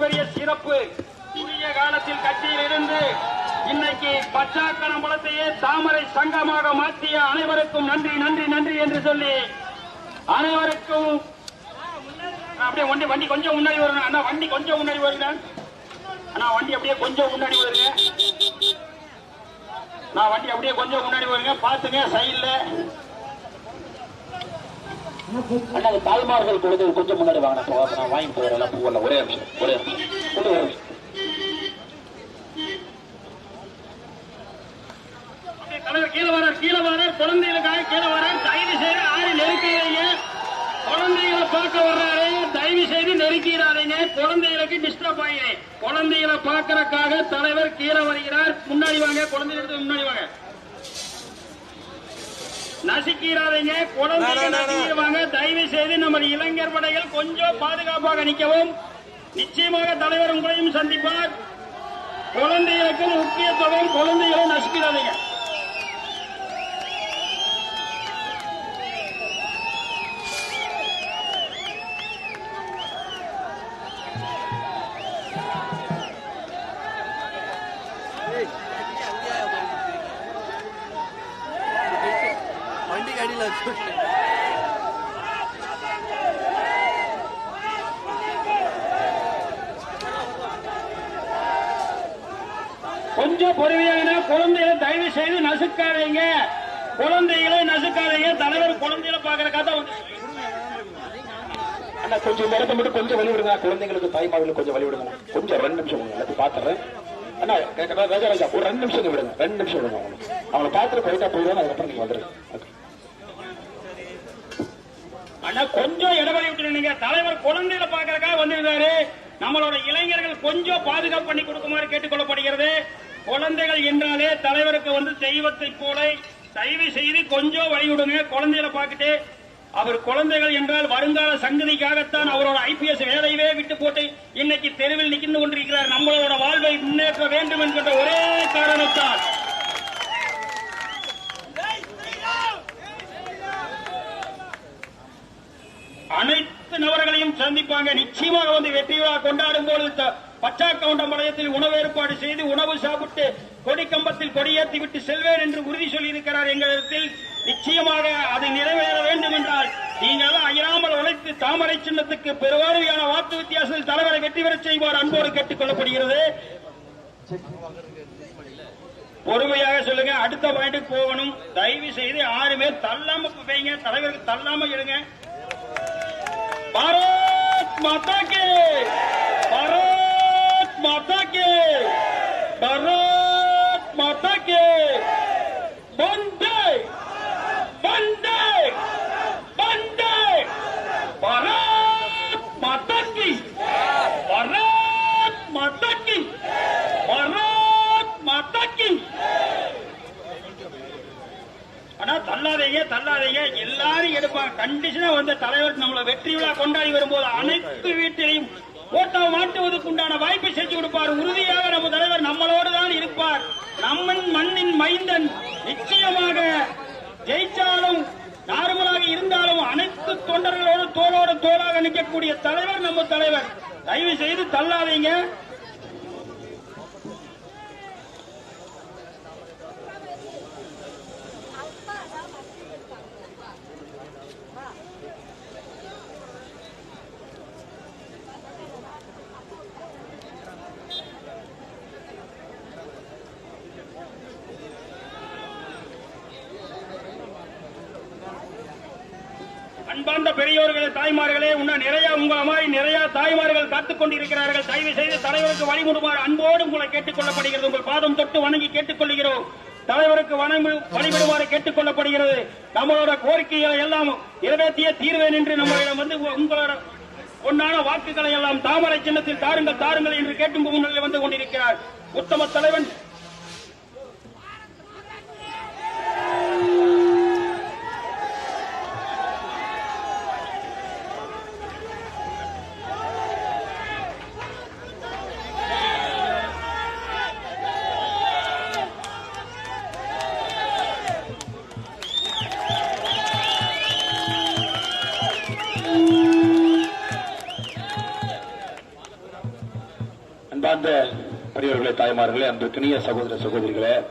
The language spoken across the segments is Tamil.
மிகப்பெரிய சிறப்பு. குறுகிய காலத்தில் கட்சியில் இருந்து இன்னைக்கு பச்சாக்கலம்பலத்தையே தாமரை சங்கமாக மாற்றிய அனைவருக்கும் நன்றி நன்றி நன்றி என்று சொல்லி அனைவருக்கும் அப்படியே வண்டி வண்டி கொஞ்சம் முன்னாடி வருங்க. அண்ணா வண்டி கொஞ்சம் முன்னாடி வருங்க. அண்ணா வண்டி அப்படியே கொஞ்சம் முன்னாடி வருங்க. நான் வண்டி அப்படியே கொஞ்சம் முன்னாடி வருங்க. பாத்துங்க சைட்ல. அண்ணா அது தாய்மார்கள் கொடுத்து கொஞ்சம் முன்னாடி வாங்க நான் நான் வாங்கி போகிறேன் பூவெல்லாம் ஒரே நிமிஷம் ஒரே நிமிஷம் கீழே வரார் கீழே குழந்தைகளுக்காக கீழே வரார். தயவு செய்து ஆறு நெருக்கிறாங்க குழந்தைகளை பார்க்க வர்றாரு. தயவு செய்து நெருக்கிறாதீங்க குழந்தைகளுக்கு டிஸ்டர்ப் ஆகிறேன் குழந்தைகளை பார்க்கறதுக்காக தலைவர் கீழே வருகிறார். முன்னாடி வாங்க குழந்தைகளுக்கு முன்னாடி வாங்க. நசுக்கிறாதீங்க. குழந்தைகள் நசுக்கிடுவாங்க தயவு செய்து நம்ம இளைஞர் படைகள் கொஞ்சம் பாதுகாப்பாக நிற்கவும். நிச்சயமாக தலைவர் உங்களையும் சந்திப்பார். குழந்தைகளுக்கு முக்கியத்துவம் குழந்தைகளை நசுக்கிறாதீங்க. கொஞ்சம் பொறுமையான குழந்தைகளை தயவு செய்து நசுக்காதீங்க. குழந்தைகளை நசுக்காதீங்க. தலைவர் குழந்தைகளை வந்து அண்ணா கொஞ்சம் இடத்த மட்டும் கொஞ்சம் வழி விடுங்க குழந்தைங்களுக்கு தாய்மார்களுக்கு கொஞ்சம் வழி விடுங்க கொஞ்சம் ரெண்டு நிமிஷம் எல்லாத்தையும் பாத்துறேன் அண்ணா ராஜா ராஜா ஒரு ரெண்டு நிமிஷம் விடுங்க. ரெண்டு நிமிஷம் விடுங்க. அவங்களுக்கு அவங்களை பார்த்துட்டு போயிட்டா போயிடுவாங்க அதுக்கப்புறம் நீங்க வந்துருங்க. ஆனா கொஞ்சம் இடைவெளி விட்டுருந்தீங்க தலைவர் குழந்தைகளை பாக்குறதுக்காக வந்திருந்தாரு. நம்மளோட இளைஞர்கள் கொஞ்சம் பாதுகாப்பு பண்ணி கொடுக்குமாறு கேட்டுக்கொள்ளப்படுகிறது. குழந்தைகள் என்றாலே தலைவருக்கு வந்து தெய்வத்தை போல தயவு செய்து கொஞ்சம் வழிவிடுங்க. குழந்தைகளை பார்த்துட்டு அவர் குழந்தைகள் என்றால் வருங்கால சங்கதிக்காகத்தான் அவரோட ஐபிஎஸ் வேலையவே விட்டு போட்டு இன்னைக்கு தெருவில் நிக்கிந்து கொண்டிருக்கிறார். நம்மளோட வாழ்வை முன்னேற்ற வேண்டும் என்கின்ற ஒரே காரணத்தால். அனைத்து நபர்களையும் சந்திப்பாங்க. நிச்சயமாக வந்து வெற்றி விழா கொண்டாடும் போது பச்சாக்கவுண்டம்பாளையத்தில் உணவு ஏற்பாடு செய்து உணவு சாப்பிட்டு கொடிக்கம்பத்தில் கொடியேற்றி விட்டு செல்வேன் என்று உறுதி சொல்லியிருக்கிறார் எங்களிடத்தில் நிச்சயமாக அது நிறைவேற வேண்டும் என்றால் நீங்கள் அயராமல் உழைத்து தாமரை சின்னத்துக்கு பெருவாரியான வாக்கு வித்தியாசத்தில் தலைவரை வெற்றி பெற செய்வார் அன்போடு கேட்டுக் கொள்ளப்படுகிறது. பொறுமையாக சொல்லுங்க. அடுத்த பாயிண்ட்டுக்கு போகணும். தயவு செய்து ஆறு பேர் தள்ளாம போய்ங்க தலைவருக்கு தள்ளாம எழுங்க பாரத் மாதாக்கு! माता के भारत माता के वंदे वंदे वंदे भारत माता की भारत माता की भारत माता की ஆனா தள்ளாதீங்க தள்ளாதீங்க எல்லாரும் எடுப்பாங்க கண்டிஷனா வந்த தலைவர் நம்மள வெற்றி விழா கொண்டாடி வரும்போது அனைத்து வீட்டிலையும் ஓட்டோ மாட்டுவதற்கு உண்டான வாய்ப்பை செஞ்சு கொடுப்பார். உறுதியாக நம்ம தலைவர் நம்மளோடு தான் இருப்பார். நம்மன் மண்ணின் மைந்தன் நிச்சயமாக ஜெயிச்சாலும் நார்மலாக இருந்தாலும் அனைத்து தொண்டர்களோடு தோளோடு தோளாக நிற்கக்கூடிய தலைவர் நம்ம தலைவர். தயவு செய்து தள்ளாதீங்க. பெரியோர்களே தாய்மார்களே இன்னும் நிறைய உங்களை மாதிரி நிறைய தாய்மார்கள் காத்துக் கொண்டிருக்கிறார்கள். தயவு செய்து தலைவருக்கு வழிமுடுமாறு அன்போடு உங்களை கேட்டுக் கொள்ளப்படுகிறது உங்கள் பாதம் தொட்டு வணங்கி கேட்டுக்கொள்கிறோம். தலைவருக்கு வழிபடுமாறு கேட்டுக் கொள்ளப்படுகிறது நம்மளோட கோரிக்கைகளை எல்லாம் நிறைவேற்றிய தீர்வேன் என்று நம்மளிடம் வந்து உங்களோட பொன்னான வாக்குகளை எல்லாம் தாமரை சின்னத்தில் தாருங்கள் தாருங்கள் என்று கேட்டும் முன்னிலை வந்து கொண்டிருக்கிறார். உத்தம தலைவன் தாய்மார்களே சகோதர சகோதரிகளே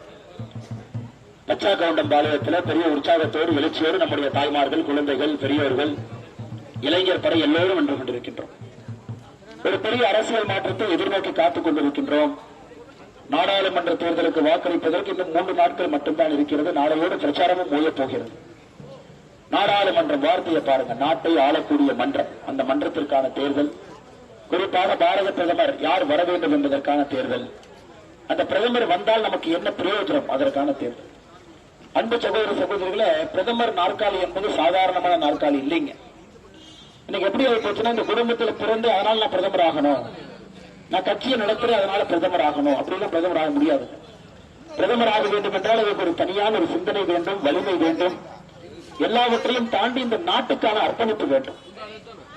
பச்சா பாளையத்தில் பெரிய உற்சாகத்தோடு எழுச்சியோடு நம்முடைய தாய்மார்கள் குழந்தைகள் பெரியவர்கள் இளைஞர் படை எல்லோரும் நின்று கொண்டிருக்கின்றோம். ஒரு பெரிய அரசியல் மாற்றத்தை எதிர்நோக்கி காத்துக் கொண்டிருக்கின்றோம். நாடாளுமன்ற தேர்தலுக்கு வாக்களிப்பதற்கு இன்னும் மூன்று நாட்கள் மட்டும்தான் இருக்கிறது. நாளையோடு பிரச்சாரமும் ஓயப் போகிறது. நாடாளுமன்ற வார்த்தையை பாருங்க. நாட்டை ஆளக்கூடிய மன்றம். அந்த மன்றத்திற்கான தேர்தல். குறிப்பாக பாரத பிரதமர் யார் வர வேண்டும் என்பதற்கான தேர்தல். அந்த பிரதமர் வந்தால் நமக்கு என்ன பிரயோஜனம்? அதற்கான தேர்தல் அன்பு சகோதர சகோதரிகளை பிரதமர் நாற்காலி என்பது சாதாரணமான நாற்காலி இல்லைங்க. இன்னைக்கு எப்படி ஆகி போச்சுன்னா இந்த குடும்பத்துல பிறந்து அதனால நான் பிரதமர் ஆகணும். நான் கட்சியை நடத்துறேன் அதனால பிரதமர் ஆகணும். அப்படின்னு பிரதமர் ஆக முடியாது. பிரதமர் ஆக வேண்டும் என்றால் அதற்கு ஒரு தனியான ஒரு சிந்தனை வேண்டும் வலிமை வேண்டும். எல்லாவற்றையும் தாண்டி இந்த நாட்டுக்கான அர்ப்பணிப்பு வேண்டும்.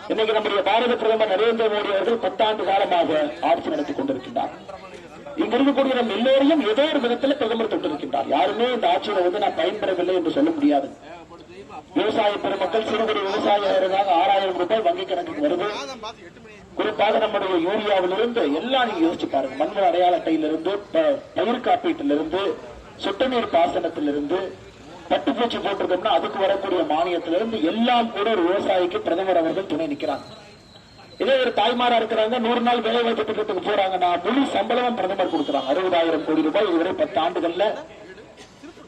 இன்னைக்கு நம்முடைய பாரத பிரதமர் நரேந்திர மோடி அவர்கள் பத்தாண்டு காலமாக ஆட்சி நடத்தி கொண்டிருக்கின்றார். இங்க இருக்கக்கூடிய நம் எல்லோரையும் ஏதோ ஒரு விதத்தில் பிரதமர் தொட்டிருக்கின்றார். யாருமே இந்த ஆட்சியில வந்து நான் பயன்பெறவில்லை என்று சொல்ல முடியாது. விவசாய பெருமக்கள் சிறுகுடி விவசாயிகளாக ஆறாயிரம் ரூபாய் வங்கி கணக்குக்கு வருது. குறிப்பாக நம்முடைய யூரியாவிலிருந்து எல்லாம் நீங்க யோசிச்சு பாருங்க. மண்வள அடையாள அட்டையிலிருந்து ப- பயிர் காப்பீட்டிலிருந்து சொட்டு நீர் பாசனத்திலிருந்து பட்டுப்பூச்சி போட்டிருக்கோம்னா அதுக்கு வரக்கூடிய மானியத்திலிருந்து எல்லாம் கூட ஒரு விவசாயிக்கு பிரதமர் அவர்கள் துணை நிற்கிறாங்க இதே ஒரு தாய்மாரா இருக்கிறாங்க நூறு நாள் வேலை வாய்ப்பு திட்டத்துக்கு போறாங்கன்னா முழு சம்பளமும் பிரதமர் கொடுக்குறாங்க. அறுபதாயிரம் கோடி ரூபாய் இதுவரை பத்து ஆண்டுகள்ல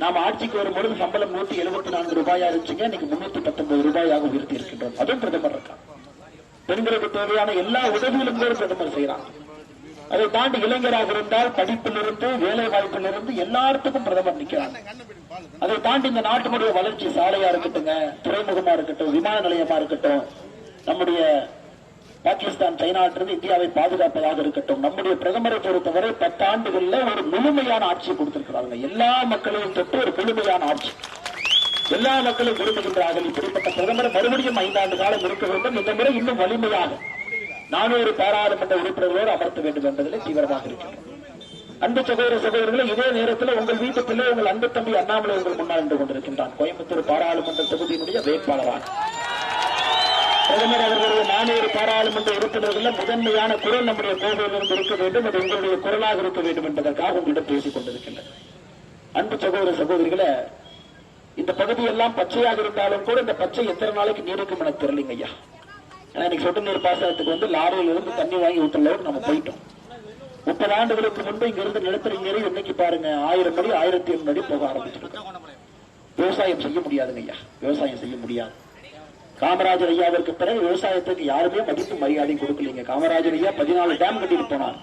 நாம ஆட்சிக்கு வரும்பொழுது சம்பளம் நூத்தி எழுபத்தி நான்கு ரூபாயா இருந்துச்சுங்க இன்னைக்கு முன்னூத்தி பத்தொன்பது ரூபாயாக உயர்த்தி இருக்கின்றோம். அதுவும் பிரதமர் இருக்காங்க பெண்களுக்கு தேவையான எல்லா உதவிகளும் கூட பிரதமர் செய்யறாங்க அதை தாண்டி இளைஞராக இருந்தால் படிப்பிலிருந்து வேலை வாய்ப்பிலிருந்து எல்லாத்துக்கும் பிரதமர் நிக்கிறாங்க அதை தாண்டி இந்த நாட்டினுடைய வளர்ச்சி சாலையா இருக்கட்டுங்க துறைமுகமா இருக்கட்டும் விமான நிலையமா இருக்கட்டும் நம்முடைய பாகிஸ்தான் சைனாட்டிலிருந்து இந்தியாவை பாதுகாப்பதாக இருக்கட்டும். நம்முடைய பிரதமரை பொறுத்தவரை பத்து ஆண்டுகள்ல ஒரு முழுமையான ஆட்சி கொடுத்திருக்கிறாங்க எல்லா மக்களையும் தொட்டு ஒரு முழுமையான ஆட்சி. எல்லா மக்களும் விரும்புகின்றார்கள். இப்படிப்பட்ட பிரதமர் மறுபடியும் ஐந்தாண்டு காலம் இருக்க வேண்டும். இந்த முறை இன்னும் வலிமையாக நானூறு பாராளுமன்ற உறுப்பினர்களோடு அமர்த்த வேண்டும் என்பதில் தீவிரமாக இருக்கிறோம் அன்பு சகோதர சகோதரர்களை இதே நேரத்தில் உங்கள் வீட்டு பிள்ளை உங்கள் அன்பு தம்பி அண்ணாமலை உங்கள் முன்னால் நின்று கொண்டிருக்கின்றான். கோயம்புத்தூர் பாராளுமன்ற தொகுதியினுடைய வேட்பாளராக. பிரதமர் அவர்களுடைய நானூறு பாராளுமன்ற உறுப்பினர்கள் முதன்மையான குரல் நம்முடைய கோவிலிருந்து இருக்க வேண்டும் அது உங்களுடைய குரலாக இருக்க வேண்டும் என்பதற்காக உங்களிடம் பேசிக் கொண்டிருக்கின்றனர். அன்பு சகோதர சகோதரிகளை இந்த பகுதி எல்லாம் பச்சையாக இருந்தாலும் கூட இந்த பச்சை எத்தனை நாளைக்கு நீடிக்கும் என தெரியலீங்க ஐயா. ஏன்னா இன்னைக்கு சொட்டு நீர் பாசனத்துக்கு வந்து லாரியில இருந்து தண்ணி வாங்கி ஊற்றுற அளவுக்கு நம்ம போயிட்டோம். முப்பது ஆண்டுகளுக்கு முன்பு இங்க இருந்து நிலத்தடி நீரை இன்னைக்கு பாருங்க ஆயிரம் அடி ஆயிரத்தி ஐநூறு அடி போக ஆரம்பிச்சிருக்கோம் விவசாயம் செய்ய முடியாதுங்க ஐயா. விவசாயம் செய்ய முடியாது. காமராஜர் ஐயாவிற்கு பிறகு விவசாயத்துக்கு யாருமே மதிப்பு மரியாதை கொடுக்கலீங்க. காமராஜர் ஐயா பதினாலு டேம் கட்டிட்டு போனார்.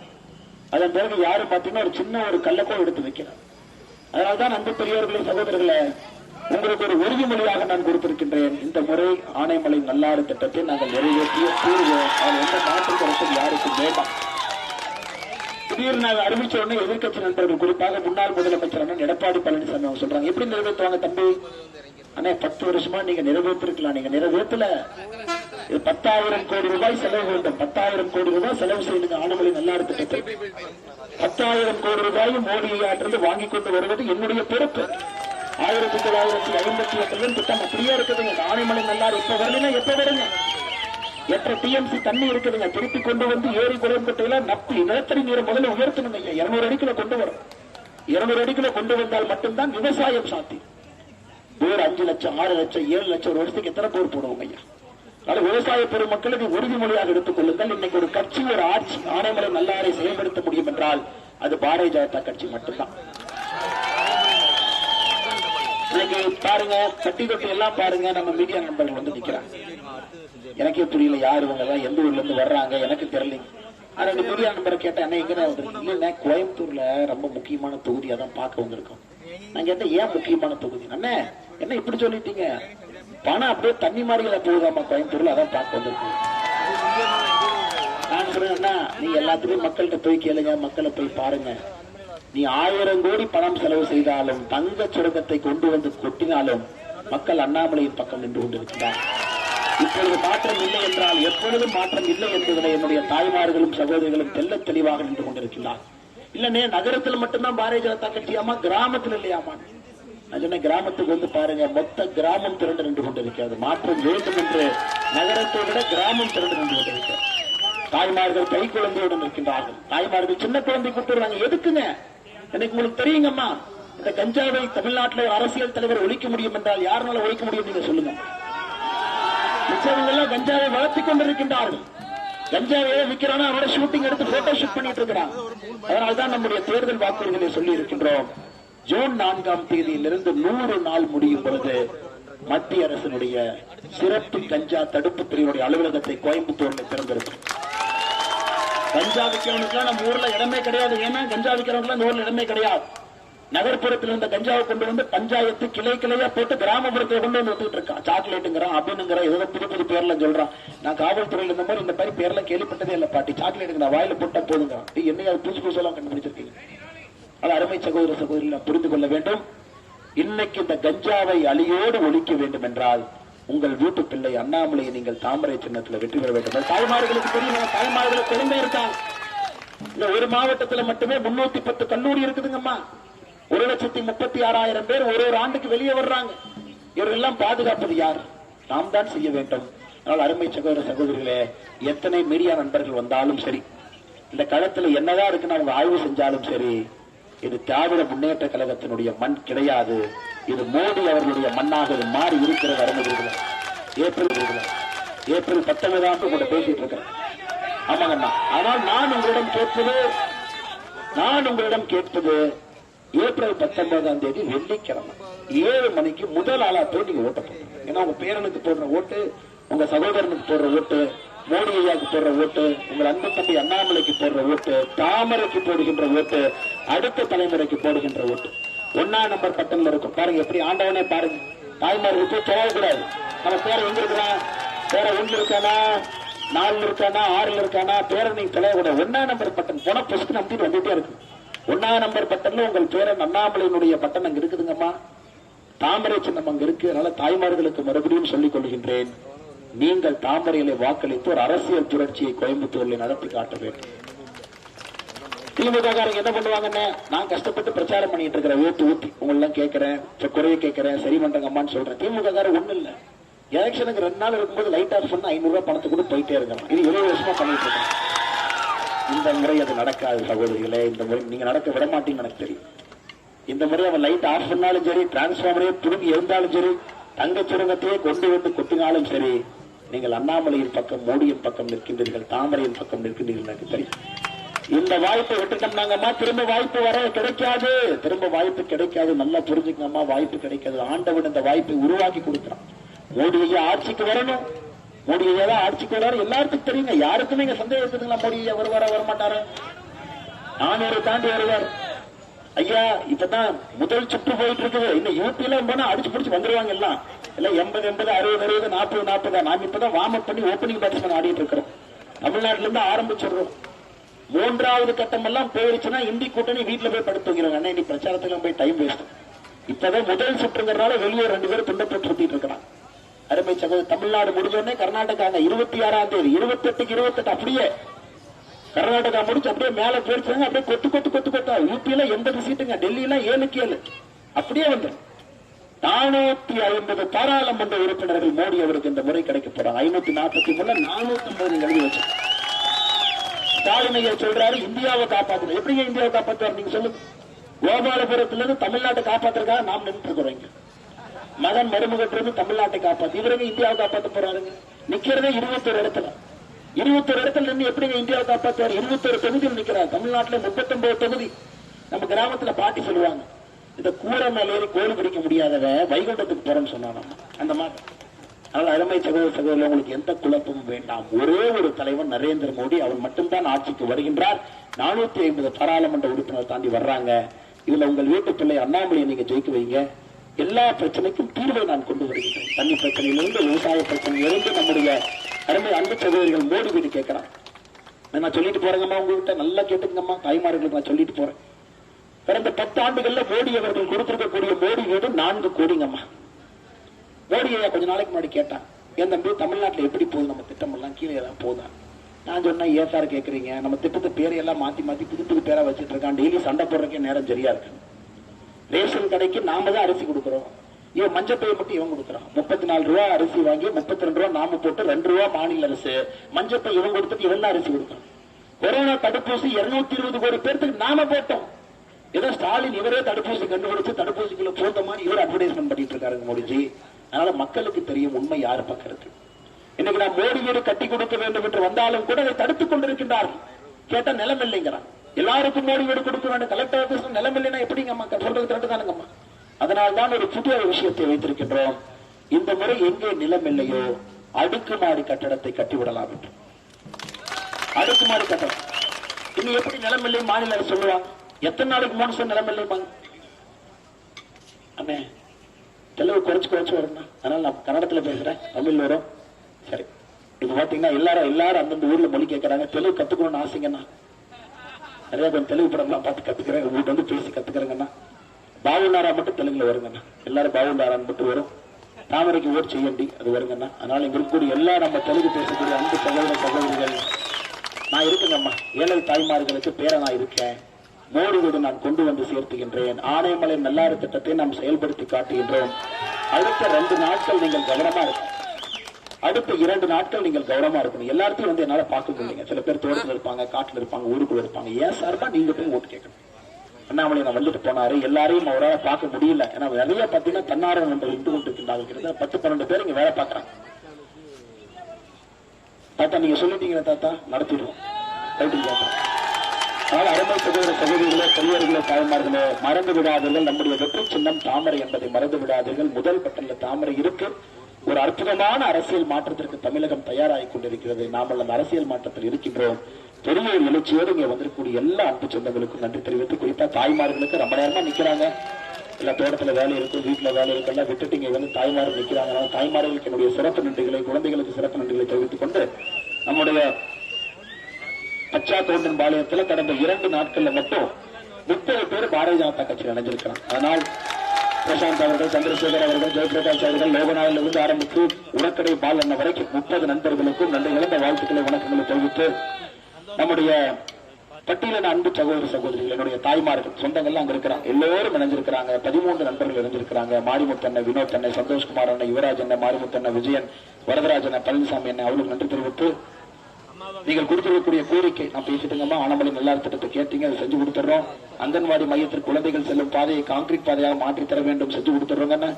அதன் பிறகு யாரும் பாத்தீங்கன்னா ஒரு சின்ன ஒரு கல்லக்கோ எடுத்து வைக்கிறார். அதனால்தான் அன்பு பெரியவர்களே சகோதரர்களே உங்களுக்கு ஒரு உறுதிமொழியாக நான் கொடுத்திருக்கின்றேன். இந்த முறை ஆனைமலை நல்லாறு திட்டத்தை நாங்கள் நிறைவேற்றிய தீர்வோம் அதில் எந்த மாற்று கருத்தும் யாருக்கும் வேண்டாம். திடீர்னு நாங்கள் அறிவிச்ச உடனே எதிர்கட்சி நண்பர்கள் குறிப்பாக முன்னாள் முதலமைச்சர் எடப்பாடி பழனிசாமி அவங்க சொல்றாங்க. எப்படி நிறைவேற்றுவாங்க தம்பி? ஆனா பத்து வருஷமா நீங்க நிறைவேற்றிருக்கலாம். நீங்க நிறைவேற்றல. இது பத்தாயிரம் கோடி ரூபாய் செலவு வேண்டும். பத்தாயிரம் கோடி ரூபாய் செலவு செய்யுங்க. ஆனமலை நல்லாறு திட்டத்தை பத்தாயிரம் கோடி ரூபாயும் மோடியாட்டிலிருந்து வாங்கி கொண்டு வருவது என்னுடைய பொறுப்பு. ஆயிரத்தி தொள்ளாயிரத்தி ஐம்பத்தி எட்டுல திட்டம் அப்படியே இருக்குதுங்க. ஆனைமலை நல்லாறு இப்ப வரலன்னா எப்ப வருங்க? எத்தனை டிஎம்சி தண்ணி இருக்குதுங்க? திருப்பி கொண்டு வந்து ஏரி குளம்பட்டையில நப்பி நிலத்தடி நீரை முதல்ல உயர்த்தணுங்க இருநூறு அடிக்குள்ள கொண்டு வரும். இருநூறு அடிக்குள்ள கொண்டு வந்தால் மட்டும்தான் விவசாயம் சாத்தியம். போர் அஞ்சு லட்சம் ஆறு லட்சம் ஏழு லட்சம் ஒரு வருஷத்துக்கு எத்தனை போர் போடுவோம் ஐயா? அதனால விவசாய பெருமக்களுக்கு உறுதிமொழியாக எடுத்துக் கொள்ளுங்கள். இன்னைக்கு ஒரு கட்சி ஒரு ஆட்சி ஆனைமலை நல்லாரை செயல்படுத்த முடியும் என்றால் அது பாரதிய ஜனதா கட்சி மட்டும்தான். இன்னைக்கு பாருங்க கட்டி தொட்டி எல்லாம் பாருங்க நம்ம மீடியா நண்பர்கள் வந்து நிக்கிறாங்க. எனக்கே புரியல யாரு இவங்க எல்லாம் எந்த ஊர்ல இருந்து வர்றாங்க எனக்கு தெரியல. ஆனா இந்த மீடியா நண்பரை கேட்டேன் என்ன எங்க வந்திருக்கு இல்ல கோயம்புத்தூர்ல ரொம்ப முக்கியமான தொகுதியா தான் பார்க்க வந்திருக்கோம். நான் கேட்டேன் ஏன் முக்கியமான தொகுதி அண்ணே என்ன இப்படி சொல்லிட்டீங்க? பணம் அப்படியே தண்ணி மாதிரில போகுதாமா கோயம்புத்தூர்ல? அதான் பார்க்க வந்திருக்கோம் நான் அண்ணா நீ எல்லாத்துலயும் மக்கள்கிட்ட போய் கேளுங்க மக்களை போய் பாருங்க. நீ ஆயிரம் கோடி பணம் செலவு செய்தாலும் தங்க சுரங்கத்தை கொண்டு வந்து கொட்டினாலும் மக்கள் அண்ணாமலையின் பக்கம் நின்று கொண்டிருக்கிறார். இப்பொழுது மாற்றம் இல்லை என்றால் எப்பொழுதும் மாற்றம் இல்லை என்பதில் என்னுடைய தாய்மார்களும் சகோதரிகளும் தெல்ல தெளிவாக நின்று கொண்டிருக்கிறார். இல்லனே நகரத்தில் மட்டும்தான் பாரதிய ஜனதா கட்சியாமா கிராமத்தில் இல்லையாமா நான் கிராமத்துக்கு வந்து பாருங்க மொத்த கிராமம் திரண்டு நின்று கொண்டிருக்கிறது மாற்றம் வேண்டும் என்று நகரத்தை விட கிராமம் திரண்டு நின்று கொண்டிருக்கிறது தாய்மார்கள் கை குழந்தையுடன் இருக்கின்றார்கள். தாய்மார்கள் சின்ன குழந்தை கூப்பிடுறாங்க எதுக்குங்க? எனக்கு உங்களுக்கு தெரியுங்கம்மா. இந்த கஞ்சாவை தமிழ்நாட்டில் அரசியல் தலைவர் ஒழிக்க முடியும் என்றால் யாருனால ஒழிக்க முடியும் நீங்க சொல்லுங்க. மிச்சவங்க எல்லாம் கஞ்சாவை வளர்த்திக் கொண்டிருக்கின்றார்கள். கஞ்சாவை விற்கிறானா? அவரோட ஷூட்டிங் எடுத்து போட்டோ ஷூட் பண்ணிட்டு இருக்கிறான். அதனால்தான் நம்முடைய தேர்தல் வாக்குறுதிகளை சொல்லி இருக்கின்றோம் ஜூன் நான்காம் தேதியிலிருந்து நூறு நாள் முடியும் பொழுது மத்திய அரசினுடைய சிறப்பு கஞ்சா தடுப்பு பிரிவுடைய அலுவலகத்தை கோயம்புத்தூர்ல திறந்திருக்கும் கஞ்சா விற்கிறவனுக்குலாம் நம்ம ஊர்ல இடமே கிடையாது. ஏன்னா கஞ்சா விற்கிறவனுக்குலாம் ஊர்ல இடமே கிடையாது. நகர்ப்புறத்தில் இருந்த கஞ்சாவை கொண்டு வந்து பஞ்சாயத்து கிளை கிளையா போட்டு கிராமப்புறத்தை கொண்டு வந்து வந்துட்டு இருக்கான். சாக்லேட்டுங்கிறான் அப்படின்னுங்கிற ஏதோ புது புது பேர்ல சொல்றான். நான் காவல்துறையில இருந்த மாதிரி இந்த மாதிரி பேர்ல கேள்விப்பட்டதே இல்ல பாட்டி. சாக்லேட்டுங்கிற வாயில போட்டா போதுங்கிறான். டேய், புதுசு புதுசெல்லாம் கண்டுபிடிச்சிருக்கீங்க. அது அருமை சகோதர சகோதரிகள் புரிந்து கொள்ள வேண்டும். இன்னைக்கு இந்த கஞ்சாவை அழியோடு ஒழிக்க வேண்டும் என்றால் உங்கள் வீட்டு பிள்ளை அண்ணாமலையை நீங்கள் தாமரை சின்னத்தில் வெற்றி பெற வேண்டும். தாய்மார்களுக்கு தெரியும் தாய்மார்களுக்கு பெருமை இருக்காங்க. இந்த ஒரு மாவட்டத்துல மட்டுமே முன்னூத்தி பத்து கல்லூரி இருக்குதுங்கம்மா. ஒரு லட்சத்தி முப்பத்தி ஆறாயிரம் பேர் ஒரு ஒரு ஆண்டுக்கு வெளியே வர்றாங்க. இவரெல்லாம் பாதுகாப்பது யார்? நாம் தான் செய்ய வேண்டும். அதனால் அருமை சகோதர சகோதரிகளே எத்தனை மீடியா நண்பர்கள் வந்தாலும் சரி இந்த களத்துல என்னதான் இருக்குன்னு அவங்க ஆய்வு செஞ்சாலும் சரி இது திராவிட முன்னேற்ற கழகத்தினுடைய மண் கிடையாது. இது மோடி அவர்களுடைய மண்ணாக இது மாறி இருக்கிறது அருமைகளை ஏப்ரல் ஏப்ரல் பத்தொன்பதாம் கூட பேசிட்டு இருக்கிறேன் ஆமாங்கண்ணா ஆனால் நான் உங்களிடம் கேட்பது நான் உங்களிடம் கேட்பது ஏப்ரல் பத்தொன்பதாம் தேதி வெள்ளிக்கிழமை. ஏழு மணிக்கு முதல் ஆளா போய் நீங்க ஓட்ட போடுங்க ஏன்னா உங்க பேரனுக்கு போடுற ஓட்டு உங்க சகோதரனுக்கு போடுற ஓட்டு மோடி ஐயாவுக்கு போடுற ஓட்டு உங்கள் அன்பு தம்பி அண்ணாமலைக்கு போடுற ஓட்டு தாமரைக்கு போடுகின்ற ஓட்டு அடுத்த தலைமுறைக்கு போடுகின்ற ஓட்டு. ஒன்னா நம்பர் பட்டன்ல இருக்கும். பாருங்க எப்படி ஆண்டவனே பாருங்க தாய்மார்களுக்கு தொழக்கூடாது நம்ம பேரை எங்க இருக்கிறான் பேரை ஒன்று இருக்கானா? நாலுல இருக்கானா? ஆறுல இருக்கானா? பேரை நீங்க தொலைக்கூடாது ஒன்னா நம்பர் பட்டன் போன பொசுக்கு நம்பிட்டு வந்துட்டே இருக்கு. ஒன்னா நம்பர் பட்டன்ல உங்கள் பேரன் அண்ணாமலையினுடைய பட்டன் அங்க இருக்குதுங்கம்மா. தாமரை சின்னம் அங்க இருக்கு. அதனால தாய்மார்களுக்கு மறுபடியும் சொல்லிக் கொள்கின்றேன். நீங்கள் தாமரையிலே வாக்களித்து ஒரு அரசியல் புரட்சியை கோயம்புத்தூரில் நடத்தி காட்ட வேண்டும். திமுக என்ன பண்ணுவாங்கன்னு நான் கஷ்டப்பட்டு பிரச்சாரம் பண்ணிட்டு இருக்கிறேன் ஊத்து ஊத்தி உங்களெல்லாம் கேட்கிறேன் குறைய கேட்கிறேன் சரி பண்றங்கம்மான்னு சொல்றேன். திமுக காரன் ஒண்ணு இல்ல. எலெக்ஷனுக்கு ரெண்டு நாள் இருக்கும்போது லைட் ஆஃப் பண்ண ஐநூறு ரூபாய் பணத்தை கூட போயிட்டே இருக்கணும் இது இருபது வருஷமா பண்ணிட்டு இருக்கேன் இந்த முறை அது நடக்காது சகோதரிகளே. இந்த முறை நீங்க நடக்க விட மாட்டீங்கன்னு எனக்கு தெரியும். இந்த முறை அவன் லைட் ஆஃப் பண்ணாலும் சரி டிரான்ஸ்பார்மரே திரும்பி இருந்தாலும் சரி தங்க சுரங்கத்தையே கொண்டு வந்து கொட்டினாலும் சரி நீங்கள் அண்ணாமலையின் பக்கம் மோடியின் பக்கம் நிற்கின்றீர்கள் தாமரையின் பக்கம் நிற்கின்றீர்கள் எனக்கு தெரியும். இந்த வாய்ப்பை விட்டுட்டோம்னாங்கம்மா திரும்ப வாய்ப்பு வர கிடைக்காது. திரும்ப வாய்ப்பு கிடைக்காது நல்லா புரிஞ்சுக்கங்கம்மா வாய்ப்பு கிடைக்காது. ஆண்டவன் இந்த வாய்ப்பை உருவாக்கி கொடுக்கிறான். மோடியை ஆட்சிக்கு வரணும். மோடியை தான் ஆட்சிக்கு வராரு எல்லாருக்கும் தெரியுங்க. யாருக்குமே இங்க சந்தேகம் இருக்குதுங்களா? மோடி ஐயா வருவாரா வரமாட்டாரா. நானூறு தாண்டி வருவார். ஐயா இப்பதான் முதல் சுற்று போயிட்டு இருக்குது இன்னும் யூபி எல்லாம் போனா அடிச்சு பிடிச்சி வந்துருவாங்க எல்லாம். எல்லாம் எண்பது எண்பது அறுபது அறுபது நாற்பது நாற்பது நாம் இப்பதான் வார்ம் அப் பண்ணி ஓப்பனிங் பேட்ஸ்மேன் ஆடிட்டு இருக்கிறோம். தமிழ்நாட்டுல இருந்து ஆரம்பிச்சிடுறோம். மூன்றாவது கட்டம் எல்லாம் போயிருச்சுன்னா இந்தி கூட்டணி வீட்டுல போய் படுத்து தூங்கிடுவாங்க அண்ணா இன்னைக்கு பிரச்சாரத்துக்கு போய் டைம் வேஸ்ட் இப்பதான் முதல் சுற்றுங்கிறனால வெளியே ரெண்டு பேரும் துண்டப்பட்டு சுத்திட்டு இருக்கிறான் அருமை சகோதரர் தமிழ்நாடு முடிஞ்சோடனே கர்நாடகாங்க இருபத்தி ஆறாம் தேதி இருபத்தி எட்டுக்கு இருபத்தி அப்படியே கர்நாடகா முடிச்சு அப்படியே மேல போயிருச்சாங்க அப்படியே கொத்து கொத்து கொத்து கொத்தா. யூபியில எண்பது சீட்டுங்க டெல்லியில ஏழுக்கு ஏழு. அப்படியே வந்து நானூத்தி ஐம்பது பாராளுமன்ற உறுப்பினர்கள் மோடி அவருக்கு இந்த முறை கிடைக்க போறாங்க ஐநூத்தி நாற்பத்தி மூணுல நானூத்தி ஐம்பது எழுதி வச்சு ஸ்டாலின் சொல்றாரு இந்தியாவை காப்பாத்தணும் எப்படிங்க இந்தியாவை காப்பாற்றுவார் நீங்க சொல்லுங்க. கோபாலபுரத்துல இருந்து தமிழ்நாட்டை காப்பாத்துறதுக்காக நாம் நின்று இருக்கிறோம் இங்க. மகன் மருமகத்திலிருந்து தமிழ்நாட்டை காப்பாத்து. இவருங்க இந்தியாவை காப்பாற்ற போறாருங்க. நிக்கிறதே இருபத்தொரு இடத்துல. இருபத்தொரு இடத்துல நின்று எப்படிங்க இந்தியாவை காப்பாத்துவார்? இருபத்தொரு தொகுதியில் நிக்கிறார். தமிழ்நாட்டுல முப்பத்தொன்பது தொகுதி நம்ம கிராமத்துல பாட்டி சொல்லுவாங்க. இந்த கூரை மேல ஏறி பிடிக்க முடியாதவ வைகுண்டத்துக்கு போறேன்னு சொன்னான் அந்த மாதிரி. அதனால அருமை சகோதர சகோதரர் உங்களுக்கு எந்த குழப்பமும் வேண்டாம். ஒரே ஒரு தலைவன் நரேந்திர மோடி அவர் மட்டும்தான் ஆட்சிக்கு வருகின்றார். நானூத்தி ஐம்பது பாராளுமன்ற உறுப்பினர் தாண்டி வர்றாங்க. இதுல உங்கள் வீட்டு பிள்ளை அண்ணாமலையை நீங்க ஜெயிக்க வைங்க. எல்லா பிரச்சனைக்கும் தீர்வை நான் கொண்டு வருகின்றேன். தண்ணி பிரச்சனையிலிருந்து விவசாய பிரச்சனையிலிருந்து நம்முடைய அருமை அன்பு சகோதரிகள் மோடி வீடு கேட்கிறான். நான் சொல்லிட்டு போறேங்கம்மா உங்ககிட்ட? நல்லா கேட்டுக்கங்கம்மா. தாய்மார்களுக்கு நான் சொல்லிட்டு போறேன். கடந்த பத்து ஆண்டுகள்ல மோடி அவர்கள் கொடுத்திருக்கக்கூடிய மோடி வீடு நான்கு கோடிங்கம்மா. மோடி கொஞ்ச நாளைக்கு முன்னாடி கேட்டான் என் தம்பி தமிழ்நாட்டுல எப்படி போகுது? நம்ம திட்டம் எல்லாம் கீழே எல்லாம் போதான் நான் சொன்னேன் ஏன் சார் கேக்குறீங்க. நம்ம திட்டத்து பேரை எல்லாம் மாத்தி மாத்தி புது புது பேரா வச்சிட்டு இருக்கான். டெய்லி சண்டை போடுறதுக்கே நேரம் சரியா இருக்கு. ரேஷன் கடைக்கு நாம தான் அரிசி கொடுக்குறோம். இவன் மஞ்சப்பையை மட்டும் இவன் கொடுக்குறான் முப்பத்தி நாலு ரூபா அரிசி வாங்கி முப்பத்தி ரெண்டு ரூபா நாம போட்டு ரெண்டு ரூபா மாநில அரசு. மஞ்சப்பை இவன் கொடுத்துட்டு இவன் தான் அரிசி கொடுக்குறான் கொரோனா தடுப்பூசி இருநூத்தி இருபது கோடி பேர்த்துக்கு நாம போட்டோம். ஏதோ ஸ்டாலின் இவரே தடுப்பூசி கண்டுபிடிச்சு தடுப்பூசிக்குள்ள போட்ட மாதிரி இவர் அட்வர்டைஸ்மெண்ட் பண்ணிட்டு இருக்காருங்க மோடிஜி. அதனால மக்களுக்கு தெரியும் உண்மை யார் பக்கம் இருக்கு இன்னைக்கு நான் மோடி வீடு கட்டி கொடுக்க வேண்டும் என்று வந்தாலும் கூட அதை தடுத்துக் கொண்டிருக்கின்றார்கள். கேட்டா நிலம் இல்லைங்கிறான். எல்லாருக்கும் மோடி வீடு கொடுக்க வேண்டும் கலெக்டர் ஆபீஸ் நிலம் இல்லைன்னா எப்படிங்கம்மா? சொல்றது கரெக்ட் தானுங்கம்மா அதனால்தான் ஒரு புதிய விஷயத்தை வைத்திருக்கின்றோம். இந்த முறை எங்கே நிலம் இல்லையோ அடுக்குமாடி கட்டடத்தை கட்டிவிடலாம் என்று. அடுக்குமாடி கட்டடம். இன்னும் எப்படி நிலம் இல்லை மாநில அரசு சொல்லுவாங்க எத்தனை நாளைக்கு மூணு சார் நிலம் இல்லைம்பாங்க அண்ணே தெலுங்கு குறைச்சு குறைச்சு வரும்னா அதனால நான் கன்னடத்துல பேசுறேன். தமிழ் வரும். சரி. இப்ப பாத்தீங்கன்னா எல்லாரும் எல்லாரும் அந்தந்த ஊர்ல மொழி கேட்கறாங்க தெலுங்கு கத்துக்கணும்னு ஆசைங்கண்ணா. நிறைய பேர் தெலுங்கு படம்லாம் பார்த்து கத்துக்கிறேன். உங்கள்கிட்ட வந்து பேசி கத்துக்கிறேங்கண்ணா. பாவுண்டாரா மட்டும் தெலுங்குல வருங்கண்ணா. எல்லாரும் பாவுண்டாரான்னு மட்டும் வரும். தாமரைக்கு ஓர் செய்யண்டி அது வருங்கண்ணா. அதனால இங்க இருக்கக்கூடிய எல்லா நம்ம தெலுங்கு பேசக்கூடிய அன்பு சகோதர சகோதரிகள் நான் இருக்கேங்கம்மா. ஏழை தாய்மார்களுக்கு பேர நான் இருக்கேன். மோடியோடு நான் கொண்டு வந்து சேர்த்துகின்றேன். ஆனைமலை நல்லாறு திட்டத்தை நாம் செயல்படுத்தி காட்டுகின்றோம். அடுத்த ரெண்டு நாட்கள் நீங்கள் கவனமா இருக்கணும். அடுத்த இரண்டு நாட்கள் நீங்கள் கவனமா இருக்கணும். எல்லாத்தையும் வந்து என்னால பார்க்க முடியுங்க சில பேர் தோட்டத்தில் இருப்பாங்க காட்டுல இருப்பாங்க ஊருக்குள்ள இருப்பாங்க. ஏன் சார்பா நீங்க போய் ஓட்டு கேட்கணும். அண்ணாமலை நான் வந்துட்டு போனாரு. எல்லாரையும் அவரால் பார்க்க முடியல. ஏன்னா நிறைய பார்த்தீங்கன்னா தன்னார்வ நண்பர்கள் இருந்து கொண்டு கிட்டத்தட்ட பத்து பன்னெண்டு பேர் இங்க வேலை பார்க்கறாங்க. தாத்தா நீங்க சொல்லிட்டீங்க தாத்தா? நடத்திடுவோம். ரைட்டு தாத்தா. அதனால் அருமை சகோதர சகோதரிகளே பெரியவர்களே தாய்மார்களே மறந்து விடாதீர்கள். நம்முடைய வெற்றி சின்னம் தாமரை என்பதை மறந்து விடாதீர்கள். முதல் பட்டன்ல தாமரை இருக்கு. ஒரு அற்புதமான அரசியல் மாற்றத்திற்கு தமிழகம் தயாராகி கொண்டிருக்கிறது. நாம் அந்த அரசியல் மாற்றத்தில் இருக்கின்றோம். பெரிய ஒரு எழுச்சியோடு இங்க வந்திருக்கக்கூடிய எல்லா அன்பு சொந்தங்களுக்கும் நன்றி தெரிவித்து குறிப்பா தாய்மார்களுக்கு ரொம்ப நேரமா நிக்கிறாங்க. எல்லா தோட்டத்துல வேலை இருக்கு வீட்டுல வேலை இருக்கு எல்லாம் விட்டுட்டு இங்க வந்து தாய்மார்கள் நிக்கிறாங்க. தாய்மார்களுக்கு என்னுடைய சிறப்பு நன்றிகளை குழந்தைகளுக்கு சிறப்பு நன்றிகளை தெரிவித்துக் கொண்டு நம்முடைய பச்சா தோண்டன் பாளையத்துல கடந்த இரண்டு நாட்கள்ல மட்டும் முப்பது பேர் பாரதிய ஜனதா கட்சியில் இணைஞ்சிருக்கிறாங்க. அதனால் பிரசாந்த் அவர்கள் சந்திரசேகர் அவர்கள் ஜெயபிரகாஷ் அவர்கள் லோகநாயில் இருந்து ஆரம்பித்து உடக்கடை பாலன் வரைக்கும் முப்பது நண்பர்களுக்கும் நன்றி இழந்த வாழ்த்துக்களை வணக்கங்களை தெரிவித்து நம்முடைய பட்டியலின் அன்பு சகோதர சகோதரிகள் என்னுடைய தாய்மார்கள் சொந்தங்கள்லாம் அங்க இருக்கிறாங்க. எல்லோரும் இணைஞ்சிருக்கிறாங்க. பதிமூன்று நண்பர்கள் இணைஞ்சிருக்கிறாங்க. மாரிமுத்தண்ண வினோத் அண்ணன் சந்தோஷ்குமார் அண்ணன் யுவராஜ் அண்ணன் மாரிமுத்தண்ண விஜயன் வரதராஜ் அண்ணன் பழனிசாமி அண்ணன் அவர்களுக்கு நன்றி தெரிவித்து நீங்கள் கொடுத்திருக்கக்கூடிய கோரிக்கை. நான் பேசிட்டுங்கம்மா ஆனமலை நல்லார் திட்டத்தை கேட்டீங்க அதை செஞ்சு கொடுத்துறோம் அங்கன்வாடி மையத்தில் குழந்தைகள் செல்லும் பாதையை கான்கிரீட் பாதையாக மாற்றி தர வேண்டும் செஞ்சு கொடுத்துறோங்கன்னு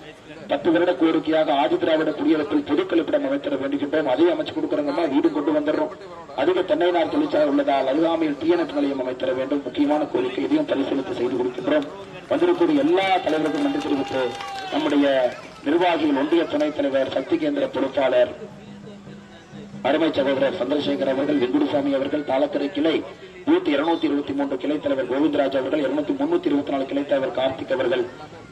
பத்து வருட கோரிக்கையாக ஆதி திராவிட குடியரசில் பொதுக்கழிப்பிடம் அமைத்தர வேண்டுகின்றோம் அதையும் அமைச்சு கொடுக்குறோங்கம்மா வீடு கொண்டு வந்துடுறோம். அதிக தென்னைநார் தொழிற்சாலை உள்ளதால் அருகாமையில் தீயணைப்பு நிலையம் அமைத்தர வேண்டும். முக்கியமான கோரிக்கை இதையும் பரிசீலித்து செய்து கொடுக்கின்றோம். வந்திருக்கக்கூடிய எல்லா தலைவருக்கும் நன்றி தெரிவித்து நம்முடைய நிர்வாகிகள் ஒன்றிய துணைத் தலைவர் சக்தி கேந்திர பொறுப்பாளர் அருமை சகோதரர் சந்திரசேகர் அவர்கள் வெங்குடுசாமி அவர்கள் தாளக்கரை கிளை நூத்தி இருநூத்தி இருபத்தி மூன்று கிளை தலைவர் கோவிந்தராஜ் அவர்கள் இருநூத்தி முன்னூத்தி இருபத்தி நாலு கிளை தலைவர் கார்த்திக் அவர்கள்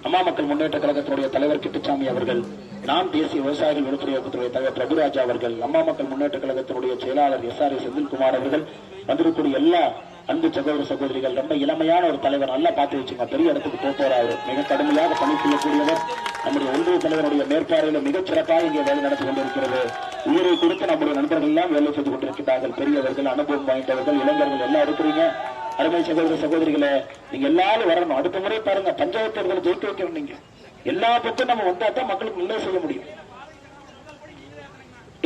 அம்மா மக்கள் முன்னேற்ற கழகத்தினுடைய தலைவர் கிட்டுச்சாமி அவர்கள் நாம் தேசிய விவசாயிகள் விடுதலை இயக்கத்துடைய தலைவர் பிரபுராஜ் அவர்கள் அம்மா மக்கள் முன்னேற்ற கழகத்தினுடைய செயலாளர் எஸ் ஆர் செந்தில்குமார் அவர்கள் வந்திருக்கக்கூடிய எல்லா அன்பு சகோதர சகோதரிகள் ரொம்ப இளமையான ஒரு தலைவர் நல்லா பார்த்து வச்சுங்க. பெரிய இடத்துக்கு போக மிக கடுமையாக பணி செய்யக்கூடியவர் நம்முடைய ஒன்றிய தலைவருடைய மேற்பார்வையில மிகச் சிறப்பாக இங்கே வேலை நடந்து கொண்டிருக்கிறது. உயிரை கொடுத்து நம்முடைய நண்பர்கள் எல்லாம் வேலை செய்து கொண்டிருக்கிறார்கள். பெரியவர்கள் அனுபவம் வாய்ந்தவர்கள் இளைஞர்கள் எல்லாம் இருக்கிறீங்க. அருமை சகோதர சகோதரிகளை நீங்க எல்லாரும் வரணும். அடுத்த முறை பாருங்க பஞ்சாயத்தர்களை ஜெயிக்க வைக்கணும் நீங்க. எல்லா பக்கம் நம்ம வந்தா தான் மக்களுக்கு நல்லது செய்ய முடியும்.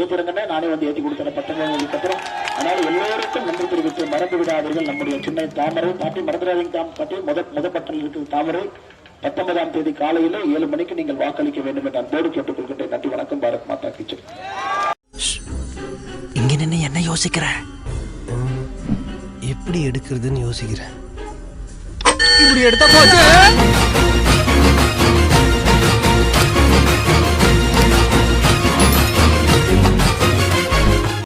ஏற்றிருந்தேன் நானே வந்து ஏற்றி கொடுத்தேன் பத்தொன்பது அப்புறம் ஆனால் எல்லோருக்கும் நன்றி தெரிவித்து மறந்து விடாதீர்கள். நம்முடைய சின்ன தாமரை பாட்டி மறந்துடாதீங்க. தாம் பாட்டி முத முத பட்டத்தில் இருக்கிற தாமரை. பத்தொன்பதாம் தேதி காலையில ஏழு மணிக்கு நீங்கள் வாக்களிக்க வேண்டும் என்று அன்போடு கேட்டுக்கொள்கின்றேன். நன்றி வணக்கம். பாரத் மாதா கிச்சன் என்ன யோசிக்கிற? எப்படி எடுக்கிறதுன்னு யோசிக்கிறேன். இப்படி எடுத்த போச்சு.